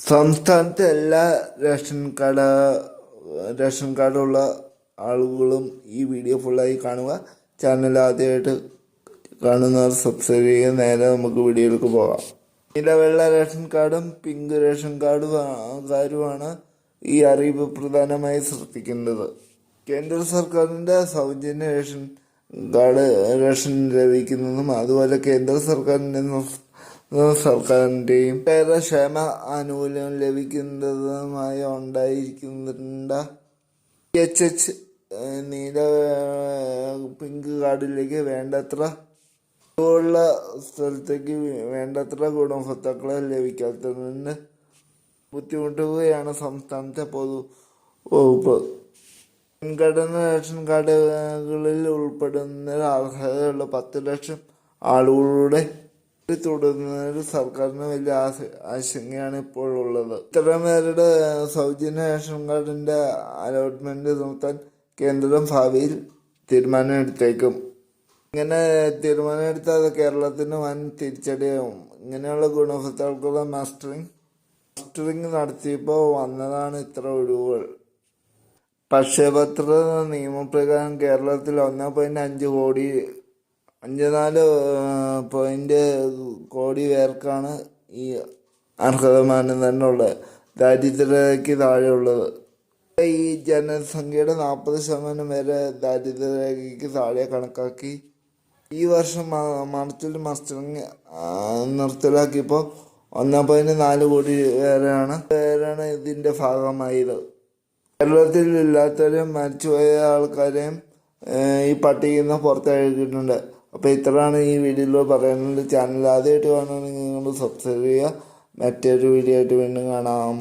സംസ്ഥാനത്തെ എല്ലാ ration card ration കാർഡുള്ള ആളുകളും ഈ വീഡിയോ ഫുള്ളായി കാണുക. ചാനൽ ആദ്യമായിട്ട് കാണുന്നവർ സബ്സ്ക്രൈബ് ചെയ്യുക. നേരെ നമുക്ക് വീഡിയോയിലേക്ക് പോകാം. നീലവെള്ള റേഷൻ കാർഡും പിങ്ക് റേഷൻ കാർഡും കാരുമാണ് ഈ അറിയിപ്പ് പ്രധാനമായി ശ്രദ്ധിക്കേണ്ടത്. കേന്ദ്ര സർക്കാരിന്റെ സൗജന്യ റേഷൻ കാർഡ് റേഷൻ ലഭിക്കുന്നതും അതുപോലെ കേന്ദ്ര സർക്കാരിന്റെ സർക്കാരിന്റെയും ഏറെ ക്ഷേമ ആനുകൂല്യം ലഭിക്കുന്നതുമായി ഉണ്ടായിരിക്കുന്നുണ്ട. എച്ച് എച്ച് നീല പിങ്ക് കാർഡിലേക്ക് വേണ്ടത്ര ഉള്ള സ്ഥലത്തേക്ക് വേണ്ടത്ര ഗുണഭോക്താക്കളെ ലഭിക്കാത്തതിന് ബുദ്ധിമുട്ടുകയാണ് സംസ്ഥാനത്തെ പൊതു വകുപ്പ്. മുൻഗണന റേഷൻ കാർഡുകളിൽ ഉൾപ്പെടുന്ന അർഹതയുള്ള പത്ത് ലക്ഷം ആളുകളുടെ തുടരുന്നതിൽ സർക്കാരിന് വലിയ ആശ- ആശങ്കയാണ് ഇപ്പോൾ ഉള്ളത്. ഇത്തരം പേരുടെ സൗജന്യ റേഷൻ കാർഡിന്റെ അലോട്ട്മെന്റ് നിർത്താൻ കേന്ദ്രം ഭാവിയിൽ തീരുമാനമെടുത്തേക്കും. ഇങ്ങനെ തീരുമാനമെടുത്താൽ അത് കേരളത്തിന് വൻ തിരിച്ചടിയാവും. ഇങ്ങനെയുള്ള ഗുണഭോക്താക്കളുടെ മാസ്റ്ററിങ് മാസ്റ്ററിങ് നടത്തിയപ്പോൾ വന്നതാണ് ഇത്ര ഒഴിവുകൾ. പക്ഷപത്ര നിയമപ്രകാരം കേരളത്തിൽ ഒന്ന് പോയിന്റ് അഞ്ച് കോടി അഞ്ച് നാല് പോയിന്റ് കോടി പേർക്കാണ് ഈ അർഹത മാനദണ്ഡമുള്ളത് ദാരിദ്ര്യരേഖയ്ക്ക് താഴെയുള്ളത്. ഈ ജനസംഖ്യയുടെ നാൽപ്പത് ശതമാനം വരെ ദാരിദ്ര്യരേഖയ്ക്ക് താഴെ കണക്കാക്കി. ഈ വർഷം മാർച്ചിൽ മസ്റ്ററിങ് നിർത്തലാക്കിയപ്പോൾ ഒന്നാം പോയിന്റ് നാല് കോടി പേരാണ് പേരാണ് ഇതിന്റെ ഭാഗമായത്. കേരളത്തിൽ ഇല്ലാത്തവരെയും മരിച്ചുപോയ ആൾക്കാരെയും ഈ പട്ടികയിൽ നിന്ന് പുറത്തെഴുതിയിട്ടുണ്ട് അപ്പോൾ ഇത്രയാണ് ഈ വീഡിയോയിൽ പറയുന്നത്. ചാനൽ ആദ്യമായിട്ട് കാണുകയാണെങ്കിൽ നിങ്ങൾ സബ്സ്ക്രൈബ് ചെയ്യുക. മറ്റൊരു വീഡിയോ ആയിട്ട് വീണ്ടും കാണാം.